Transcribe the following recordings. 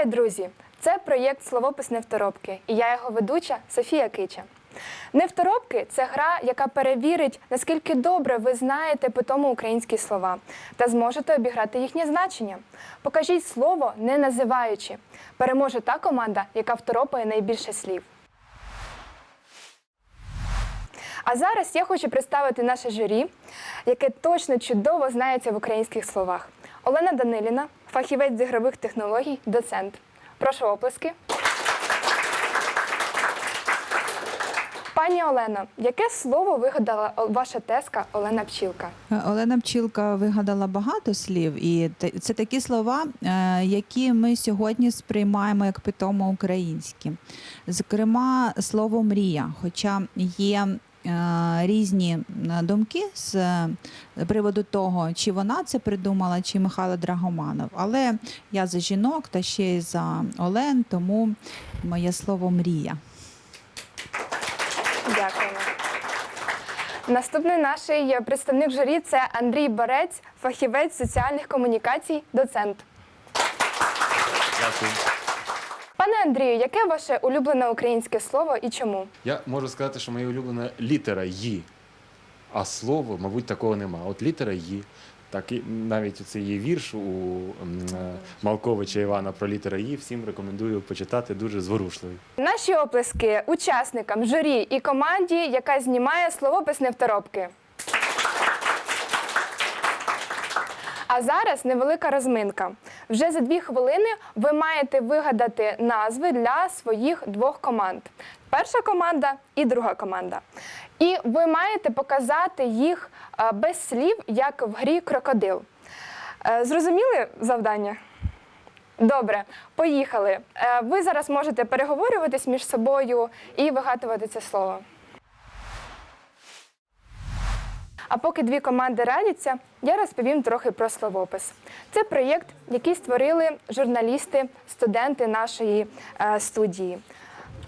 Вітаю, друзі! Це проєкт Словопис Невторопки і я його ведуча Софія Кича. Невторопки це гра, яка перевірить, наскільки добре ви знаєте питому українські слова та зможете обіграти їхнє значення. Покажіть слово, не називаючи. Переможе та команда, яка второпає найбільше слів. А зараз я хочу представити наше журі, яке точно чудово знається в українських словах. Олена Даниліна, фахівець з ігрових технологій, доцент. Прошу оплески. Пані Олено, яке слово вигадала ваша тезка Олена Пчілка? Е, Олена Пчілка вигадала багато слів, і це такі слова, е, які ми сьогодні сприймаємо як питомо українські. Зокрема, слово мрія, хоча є. Е, Різні е, думки з е, приводу того, чи вона це придумала, чи Михайло Драгоманов. Але я за жінок та ще й за Олен, тому моє слово мрія. Дякуємо. Наступний наш представник журі це Андрій Борець, фахівець соціальних комунікацій, доцент. Дякую. Пане Андрію, яке ваше улюблене українське слово і чому? Я можу сказати, що моя улюблена літера «ї», а слово, мабуть, такого нема. От літера «ї». Так і навіть це є вірш у е, Малковича Івана про літера «ї». Всім рекомендую почитати дуже зворушливий. Наші оплески учасникам, журі і команді, яка знімає словопис невторопки. А зараз невелика розминка. Вже за дві хвилини ви маєте вигадати назви для своїх двох команд: перша команда і друга команда. І ви маєте показати їх е, без слів, як в грі крокодил. Е, Зрозуміли завдання? Добре, поїхали. Е, Ви зараз можете переговорюватись між собою і вигадувати це слово. А поки дві команди радяться, я розповім трохи про словопис. Це проєкт, який створили журналісти, студенти нашої е, студії.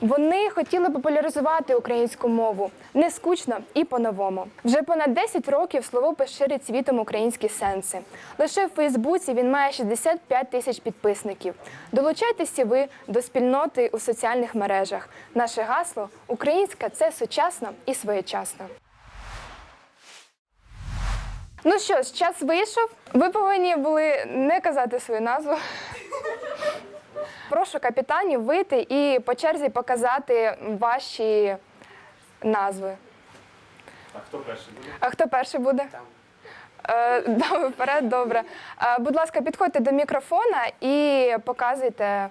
Вони хотіли популяризувати українську мову не скучно і по-новому. Вже понад 10 років словопис ширить світом українські сенси. Лише в Фейсбуці він має 65 тисяч підписників. Долучайтеся ви до спільноти у соціальних мережах. Наше гасло Українська це сучасно і своєчасно. Ну що ж, час вийшов. Ви повинні були не казати свою назву. Прошу капітанів вийти і по черзі показати ваші назви. А хто перший буде? А хто перший буде? Е, да, вперед, добре. Е, будь ласка, підходьте до мікрофона і показуйте.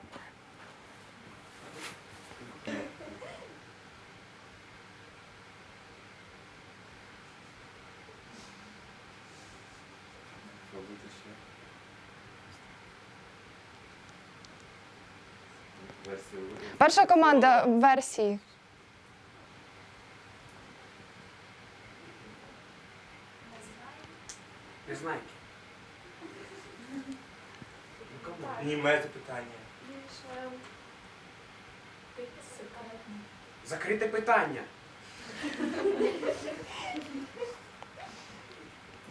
Перша команда версії. Не знаєте. Німете питання. Закрите питання.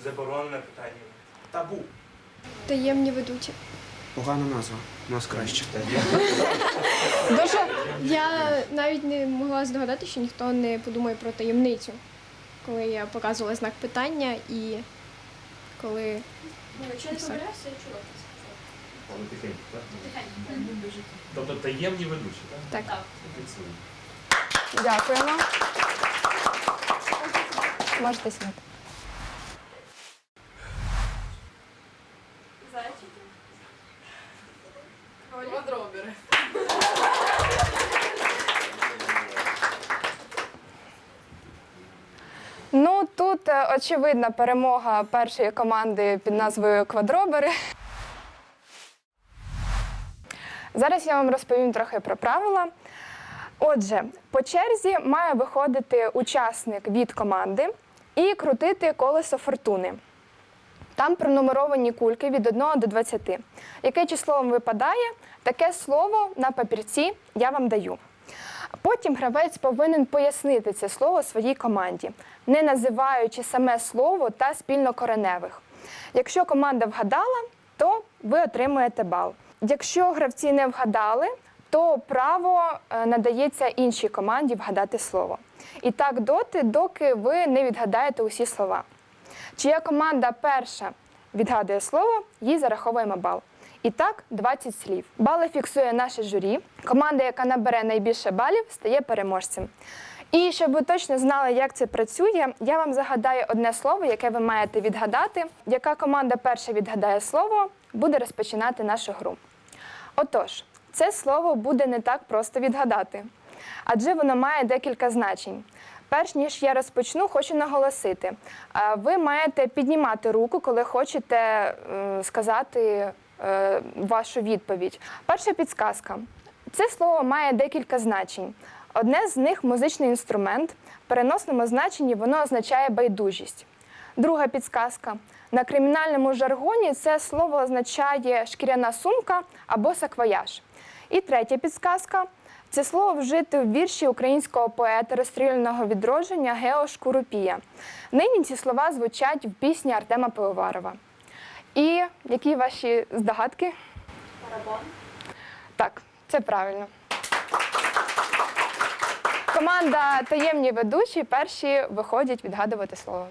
Заборонене питання. Табу. Таємні ведучі. Погана назва. У нас краще. Дуже Я навіть не могла здогадати, що ніхто не подумає про таємницю, коли я показувала знак питання і коли. Тобто таємні ведучі, так? Так. дякуємо. Можете сідати. Ну тут е, очевидна перемога першої команди під назвою Квадробери. Зараз я вам розповім трохи про правила. Отже, по черзі має виходити учасник від команди і крутити колесо фортуни. Там пронумеровані кульки від 1 до 20. Яке число вам випадає, таке слово на папірці я вам даю. Потім гравець повинен пояснити це слово своїй команді, не називаючи саме слово та спільнокореневих. Якщо команда вгадала, то ви отримуєте бал. якщо гравці не вгадали, то право е, надається іншій команді вгадати слово. І так доти, доки ви не відгадаєте усі слова. Чия команда перша відгадує слово, їй зараховуємо бал. І так 20 слів. Бали фіксує наше журі. Команда, яка набере найбільше балів, стає переможцем. І щоб ви точно знали, як це працює, я вам загадаю одне слово, яке ви маєте відгадати. Яка команда перша відгадає слово, буде розпочинати нашу гру. Отож, це слово буде не так просто відгадати, адже воно має декілька значень. Перш ніж я розпочну, хочу наголосити: е, ви маєте піднімати руку, коли хочете е, сказати е, вашу відповідь. Перша підсказка: це слово має декілька значень. Одне з них музичний інструмент. В переносному значенні воно означає байдужість. Друга підсказка. На кримінальному жаргоні це слово означає шкіряна сумка або саквояж. І третя підсказка. Це слово вжите в вірші українського поета розстріляного відродження Гео Шкурупія. Нині ці слова звучать в пісні Артема Пивоварова. І які ваші здогадки? Парабон. Так, це правильно. Команда таємні ведучі перші виходять відгадувати слово.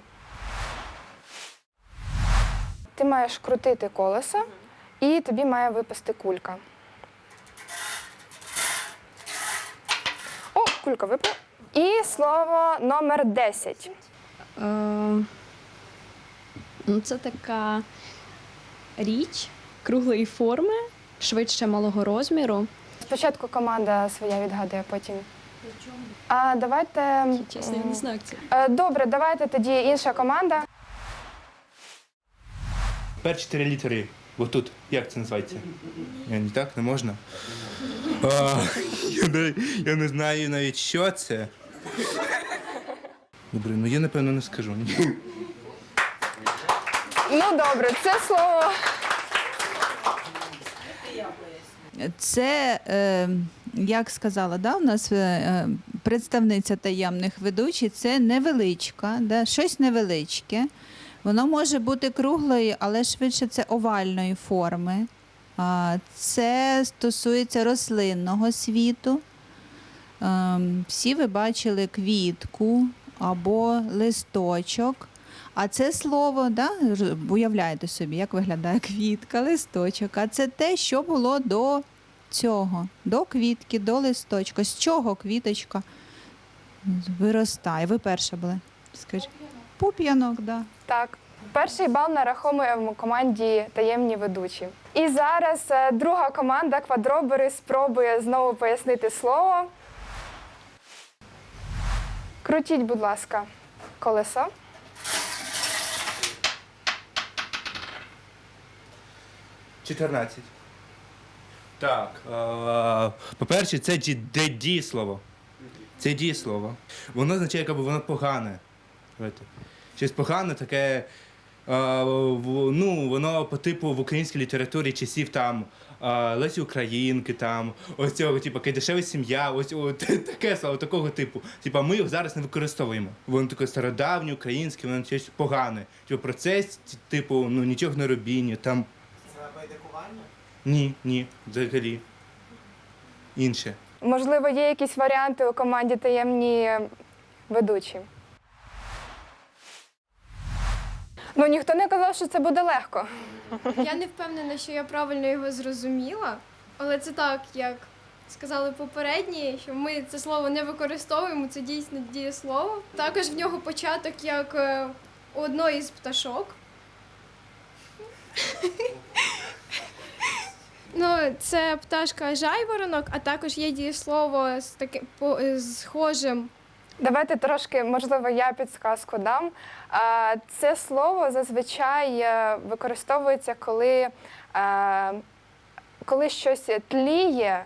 Ти маєш крутити колесо, і тобі має випасти кулька. О, кулька випала. І слово номер 10. Е, ну, це така річ круглої форми, швидше малого розміру. Спочатку команда своя відгадує, потім. А давайте. Чесно, я не знаю, це. Е, Добре, давайте тоді інша команда. Перші чотири літери. Отут. Як це називається? Я не так, не можна. А, я, не, я не знаю навіть, що це. Добре, ну я напевно не скажу. Ні. Ну добре, це слово. Це, е, як сказала, да, у нас е, е, представниця таємних ведучих, це невеличка, да, щось невеличке. Воно може бути круглою, але швидше це овальної форми. Це стосується рослинного світу. Ем, Всі ви бачили квітку або листочок. А це слово, да, уявляєте собі, як виглядає квітка, листочок. А це те, що було до цього, до квітки, до листочка. З чого квіточка виростає? Ви перша були. Скажіть. Пуп'янок, так. Да. Так, перший бал нараховуємо команді таємні ведучі. І зараз е, друга команда квадробери спробує знову пояснити слово. Крутіть, будь ласка, колесо. Чотирнадцять. Так. е, По-перше, це ді- де дієслово. Це дієслово. Воно означає, якби воно погане. Щось погане, таке. е, в- ну, воно по типу в українській літературі часів там е, Лесі Українки, там, ось цього, типу, кайдашева сім'я, ось о, таке слово, такого типу. Типа ми його зараз не використовуємо. Воно таке стародавнє, українське, воно щось погане. Типу процес, типу, ну нічого не робіння, там Це байдикування? Ні, ні, взагалі. Інше. Можливо, є якісь варіанти у команді таємні ведучі. Ну, ніхто не казав, що це буде легко. Я не впевнена, що я правильно його зрозуміла, але це так, як сказали попередні, що ми це слово не використовуємо, це дійсно дієслово. Також в нього початок як е, у одної з пташок. Ну, це пташка жайворонок, а також є дієслово з таким по, схожим. Давайте трошки, можливо, я підсказку дам. А, Це слово зазвичай е, використовується, коли, е, коли щось тліє,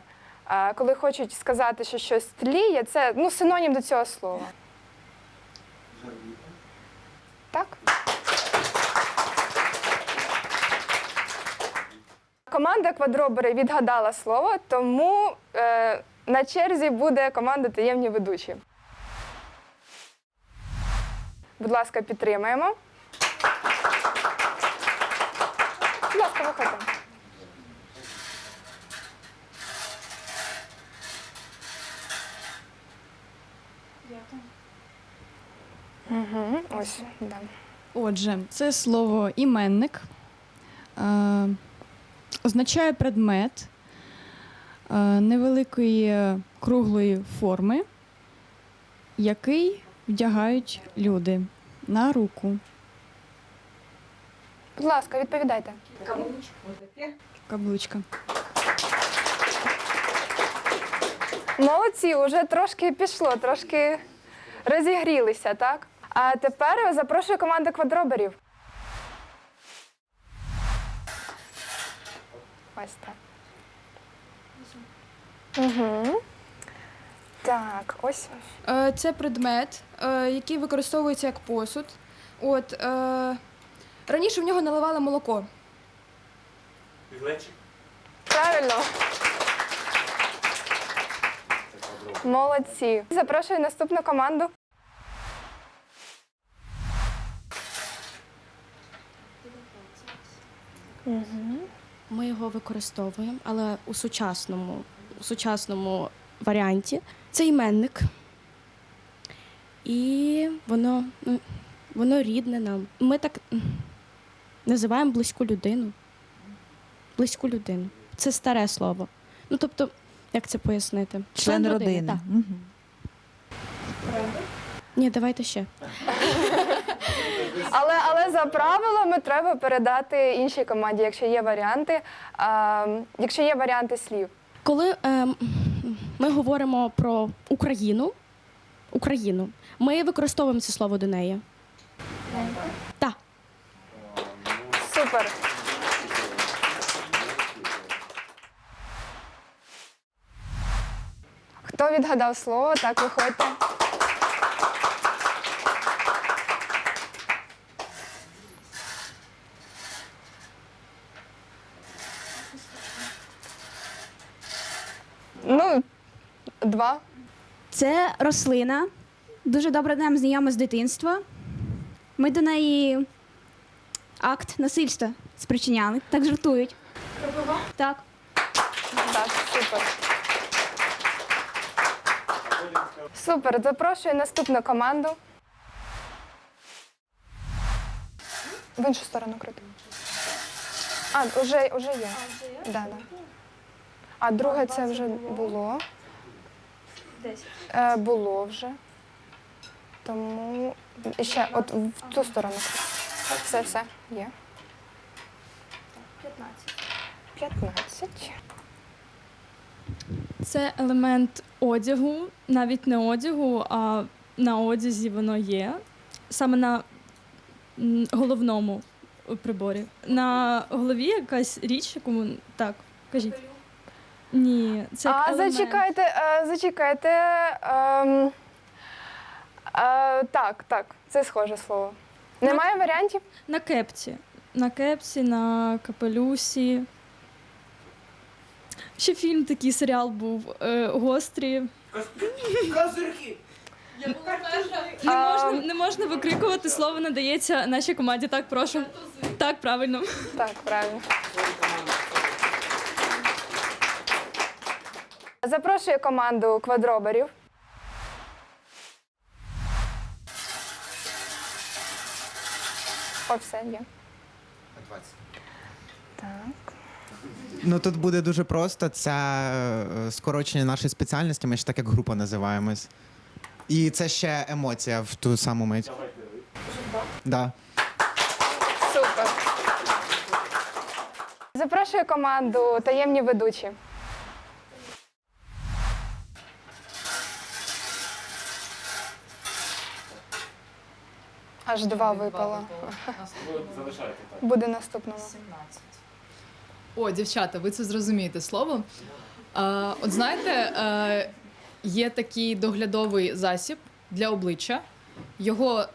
е, коли хочуть сказати, що щось тліє, це ну, синонім до цього слова. Так? Команда квадробери відгадала слово, тому е, на черзі буде команда таємні ведучі. Будь ласка, підтримаємо. Будь ласка, виходимо. Угу, ось, да. Отже, це слово іменник. Е, означає предмет е, невеликої круглої форми, який вдягають люди на руку. Будь ласка, відповідайте. Каблучка. Молодці, вже трошки пішло, трошки розігрілися, так? А тепер запрошую команду квадроберів. Ось так. Угу. Так, ось. Е, Це предмет, е, який використовується як посуд. От, е, раніше в нього наливали молоко. Глечик. Правильно. Молодці. Запрошую наступну команду. Ми його використовуємо, але у сучасному, у сучасному варіанті це іменник. І воно, ну, воно рідне нам. Ми так називаємо близьку людину. Близьку людину. Це старе слово. Ну, тобто, як це пояснити? Член родини. так. Мгм. Ні, давайте ще. Але, але за правилами треба передати іншій команді, якщо є варіанти, а, якщо є варіанти слів. Коли ем, ми говоримо про Україну, Україну, ми використовуємо це слово до неї. Так. Супер. Хто відгадав слово, так виходьте. Ну, два. Це рослина, дуже добре нам знайома з дитинства. Ми до неї акт насильства спричиняли, так жартують. Так. Так, супер. Супер. Запрошую наступну команду. В іншу сторону крути. А, вже, вже є. Да, да. А друге це вже було. Е, було вже. Тому і ще от в ту сторону. Все, все, є. 15. 15. Це елемент одягу, навіть не одягу, а на одязі воно є. Саме на м, головному приборі. На голові якась річ, яку ми- так, кажіть. Ні, це як а елемент. зачекайте, е, зачекайте. ем, е, так, так, це схоже слово. Немає варіантів? На кепці. На кепці, на капелюсі. Ще фільм такий серіал був е, гострі. Козирки. Не можна, не можна викрикувати слово надається нашій команді. Так, прошу. Так, правильно. Так, правильно. Запрошую команду квадроберів. О, все є. Так. Ну тут буде дуже просто. Це е, скорочення нашої спеціальності. Ми ж так як група називаємось. І це ще емоція в ту саму мить. Да. Супер. Запрошую команду таємні ведучі. Аж два випало. Буде наступного. О, дівчата, ви це зрозумієте слово. А, от знаєте, е, є такий доглядовий засіб для обличчя. Його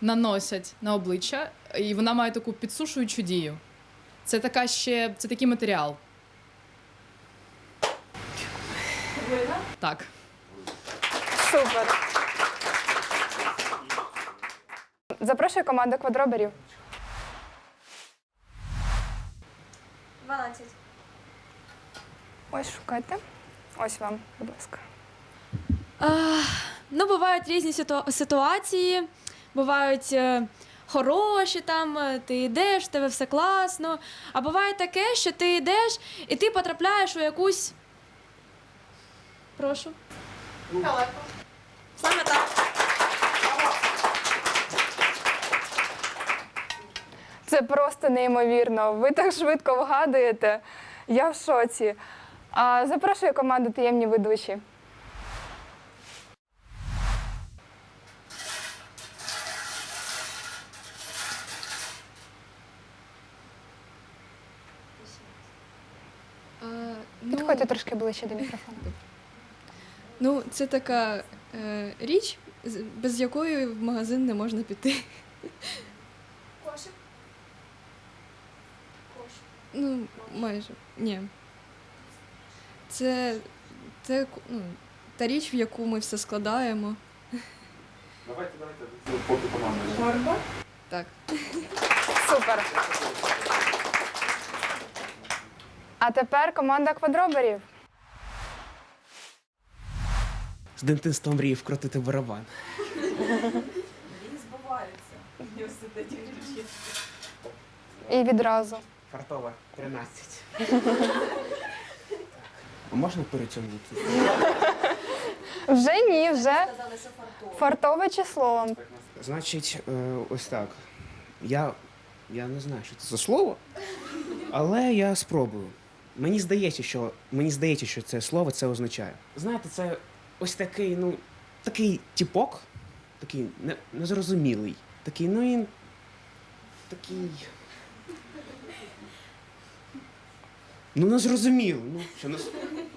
наносять на обличчя, і вона має таку підсушуючу дію. Це така ще це такий матеріал. Так. Супер. Запрошую команду квадроберів. 12. Ось шукайте. Ось вам, будь ласка. А, ну, бувають різні ситу- ситуації. бувають е, хороші, там е, ти йдеш, в тебе все класно. А буває таке, що ти йдеш і ти потрапляєш у якусь. Прошу. Саме так. Це просто неймовірно. Ви так швидко вгадуєте. Я в шоці. А, запрошую команду таємні ведучі. Е, Підходьте трошки ближче до мікрофону. Ну, це така е, річ, без якої в магазин не можна піти. Ну, майже. Ні. Це, це ну, та річ, в яку ми все складаємо. Давайте, давайте, поки команда. Так. Супер. А тепер команда квадроберів. З дитинства мріяв вкрутити барабан. І відразу. Фартова 13. А можна перетягнути? Вже ні, вже фартове число. Значить, е, ось так. Я, я не знаю, що це за слово, але я спробую. Мені здається, що мені здається, що це слово це означає. Знаєте, це ось такий, ну, такий тіпок, такий не, незрозумілий. Такий, ну він. Такий. Ну, незрозумілий. Ну, що не...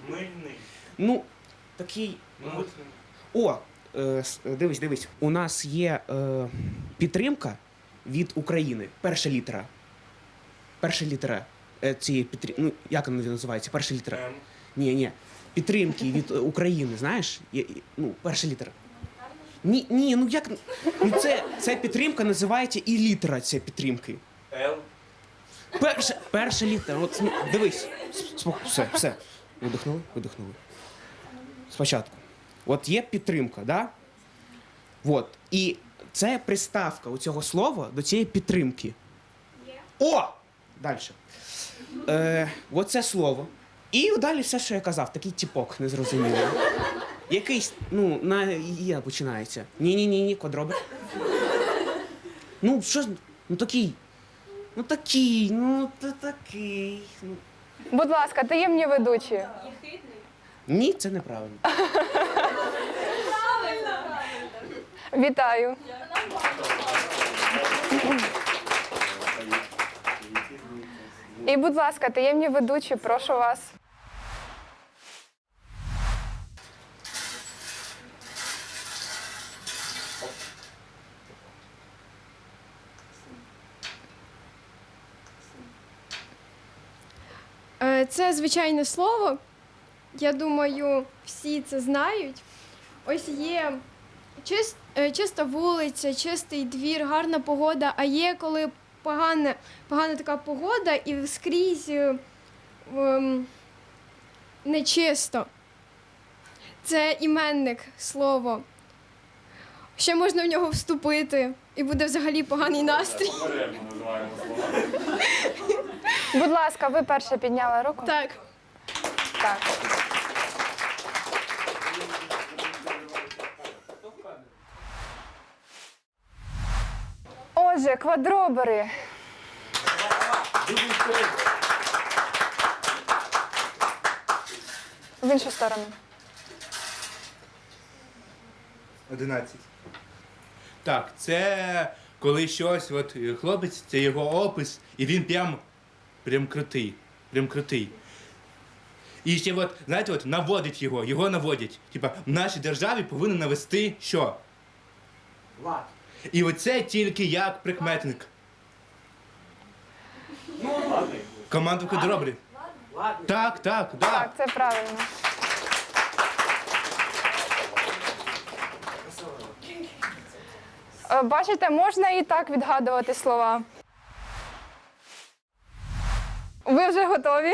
Мильний. Ну, такий. Ну, О, е, с- дивись, дивись. У нас є е, підтримка від України. Перша літера. Перша літера е, цієї підтримки. Ну, як вона називається? Перша літера. М. Ні, ні. Підтримки від е, України, знаєш? Є, є- ну, перша літера. Ні, ні, ну як. Ну це, це підтримка називається і літера цієї підтримки. Л. Перша, перша літера. От дивись. С- Все, все. Видихнули, видихнули. Спочатку. От є підтримка, да? От. І це приставка у цього слова до цієї підтримки. О! Далі. Е, оце слово. І далі все, що я казав, такий тіпок незрозумілий. Якийсь, ну, на є починається. Ні-ні-ні, ні, квадробер. Ну, що ж, ну такий. Ну такий, ну та такий. Ну. Будь ласка, таємні ведучі. Ні, це неправильно. Вітаю. І, будь ласка, таємні ведучі, прошу вас. Це звичайне слово. Я думаю, всі це знають. Ось є чис- е, чиста вулиця, чистий двір, гарна погода. А є коли погана, погана така погода і скрізь ем, нечисто. Це іменник слово. Ще можна в нього вступити, і буде взагалі поганий настрій. Будь ласка, ви перше підняли руку. Так. Так. Отже, квадробери. В іншу сторону. 11. Так, це коли щось, от хлопець, це його опис, і він прям, прям крутий. Прям крутий. І ще от, знаєте, от наводить його, його наводять. Типа, в нашій державі повинен навести що? Лад. І оце тільки як прикметник. Команду квадробрів. Так, так, так. Так, це правильно. Е, Бачите, можна і так відгадувати слова. Ви вже готові?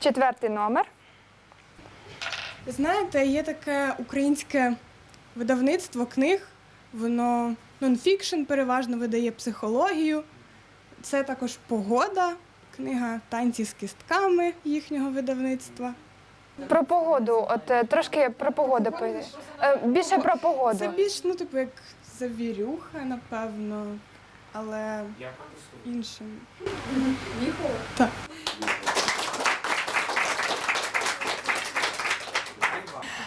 Четвертий номер. Знаєте, є таке українське видавництво книг. Воно нонфікшн переважно видає психологію. Це також погода, книга Танці з кістками їхнього видавництва. Про погоду. От е, трошки про погоду. Е, Більше про погоду. Це більш, ну, типу, як завірюха, напевно, але іншим.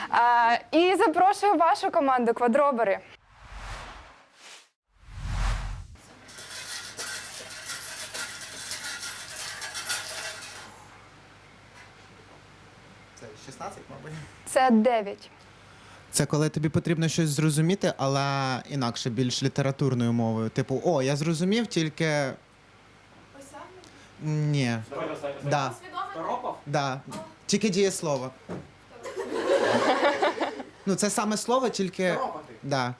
А, і запрошую вашу команду квадробери. Це 9. Це коли тобі потрібно щось зрозуміти, але інакше, більш літературною мовою. Типу, о, я зрозумів, тільки. Ні. Да. Да. Тільки дієслово. Ну, це саме слово, тільки. Да.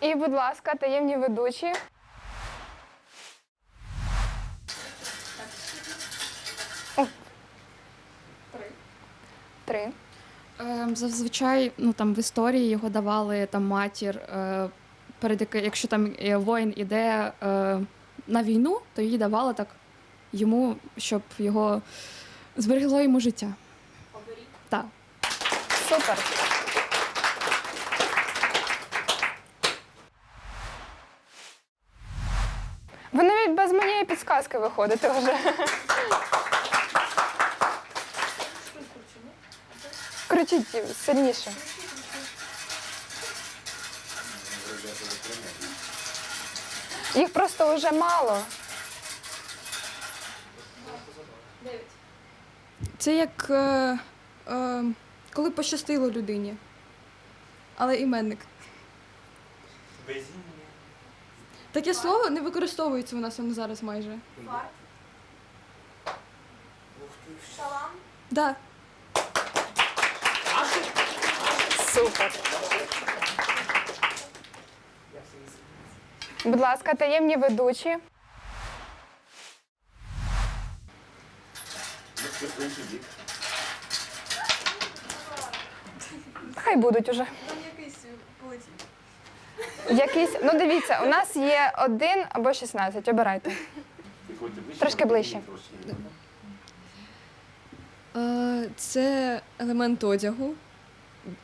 І, будь ласка, таємні ведучі. Три. Ем, Зазвичай ну, там, в історії його давали там, матір, е, перед якщо там е, воїн іде е, на війну, то її давали так йому, щоб його зберегло йому життя. Так. Супер. Ви навіть без моєї підсказки виходите вже. Кричіть сильніше. Їх просто вже мало. Це як е, е, коли пощастило людині. Але іменник. Таке слово не використовується у нас воно зараз майже. Шалам? Да. Супер. Будь ласка, таємні ведучі. Хай будуть уже. Якийсь, ну дивіться, у нас є один або 16, обирайте. Трошки ближче. Е, Це елемент одягу.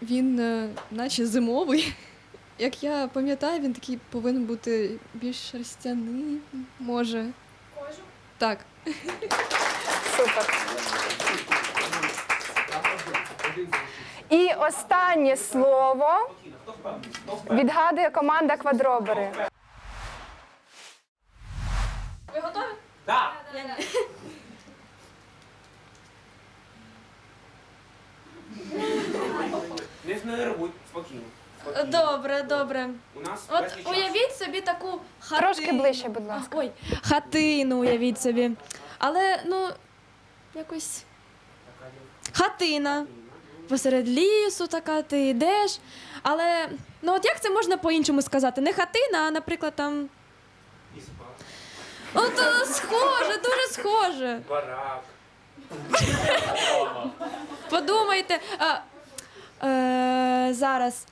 Він е, наче зимовий. Як я пам'ятаю, він такий повинен бути більш шерстяний, може. Кожу? Так. Супер. І останнє слово відгадує команда квадробери. Ви готові? Не знервуй, спокійно. Добре, добре. У нас От уявіть собі таку хатину. Трошки ближче, будь ласка. Ой, хатину уявіть собі. Але ну якось хатина. Посеред лісу така, ти йдеш. Але ну от як це можна по-іншому сказати? Не хатина, а, наприклад, там. От е, схоже, дуже схоже. Барак. Подумайте. А, е, зараз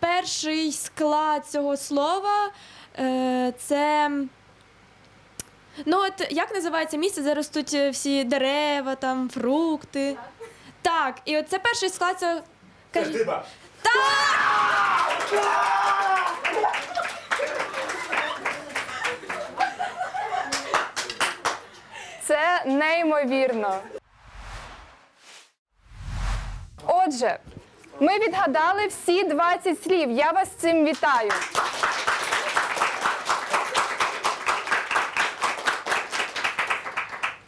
перший склад цього слова е, це. Ну, от як називається місце, де ростуть е, всі дерева, там, фрукти. Так, і от це перший склад цього. Кажіть. Це неймовірно. Отже, ми відгадали всі 20 слів. Я вас з цим вітаю.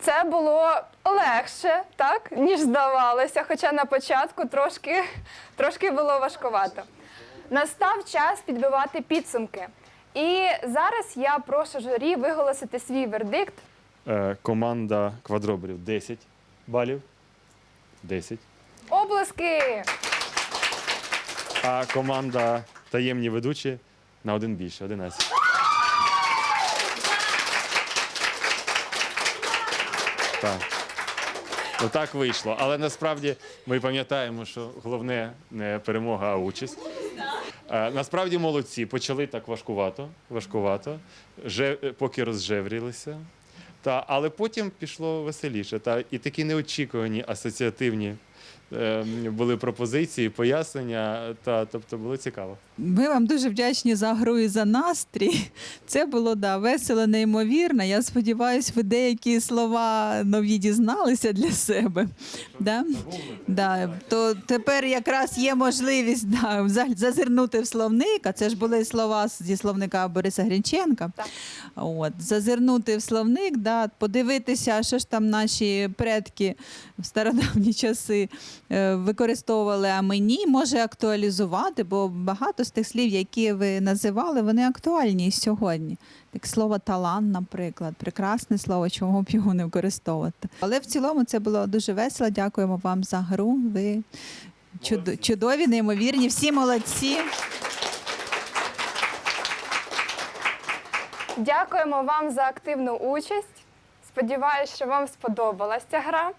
Це було легше, так, ніж здавалося, хоча на початку трошки, трошки було важкувато. Настав час підбивати підсумки. І зараз я прошу журі виголосити свій вердикт команда квадроберів 10 балів. 10. Облески! А команда таємні ведучі на один більше 11. Так. Ну так вийшло. Але насправді ми пам'ятаємо, що головне не перемога, а участь. Е, Насправді молодці, почали так важкувато, важкувато, же, поки розжеврілися. Та, але потім пішло веселіше. Та, і такі неочікувані асоціативні були пропозиції, пояснення. Та, тобто було цікаво. Ми вам дуже вдячні за гру і за настрій. Це було да, весело, неймовірно. Я сподіваюся, ви деякі слова нові дізналися для себе. Да? Да. То тепер якраз є можливість да, зазирнути в словник, а це ж були слова зі словника Бориса Грінченка. От, зазирнути в словник, да, подивитися, що ж там наші предки в стародавні часи використовували, а мені може актуалізувати, бо багато з тих слів, які ви називали, вони актуальні сьогодні. Так слово талант, наприклад, прекрасне слово, чому б його не використовувати. Але в цілому це було дуже весело. Дякуємо вам за гру. Ви чудо- чудові, неймовірні, всі молодці. Дякуємо вам за активну участь. Сподіваюсь, що вам сподобалась ця гра.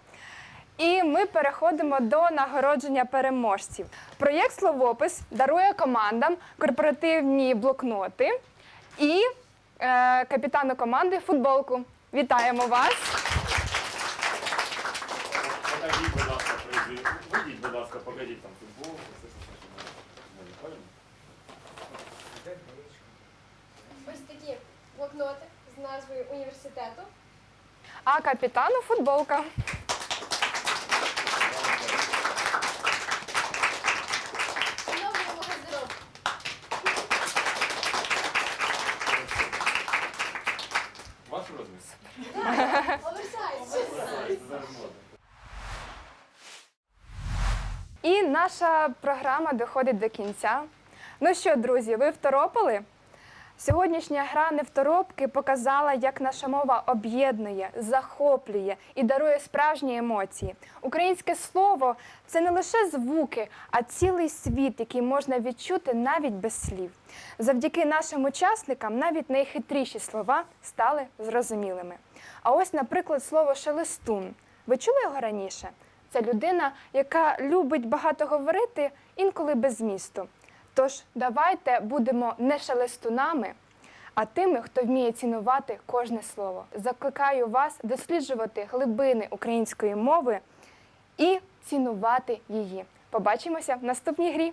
І ми переходимо до нагородження переможців. Проєкт Словопис дарує командам корпоративні блокноти і е, капітану команди футболку. Вітаємо вас! Покажіть, будь ласка, призи. Вийдіть, будь ласка, покажіть там футбол. Ось такі блокноти з назвою університету. А капітану футболка. Наша програма доходить до кінця. Ну що, друзі, ви второпали? Сьогоднішня гра невторопки показала, як наша мова об'єднує, захоплює і дарує справжні емоції. Українське слово це не лише звуки, а цілий світ, який можна відчути навіть без слів. Завдяки нашим учасникам навіть найхитріші слова стали зрозумілими. А ось, наприклад, слово шелестун. Ви чули його раніше? Це людина, яка любить багато говорити, інколи без змісту. Тож давайте будемо не шелестунами, а тими, хто вміє цінувати кожне слово. Закликаю вас досліджувати глибини української мови і цінувати її. Побачимося в наступній грі.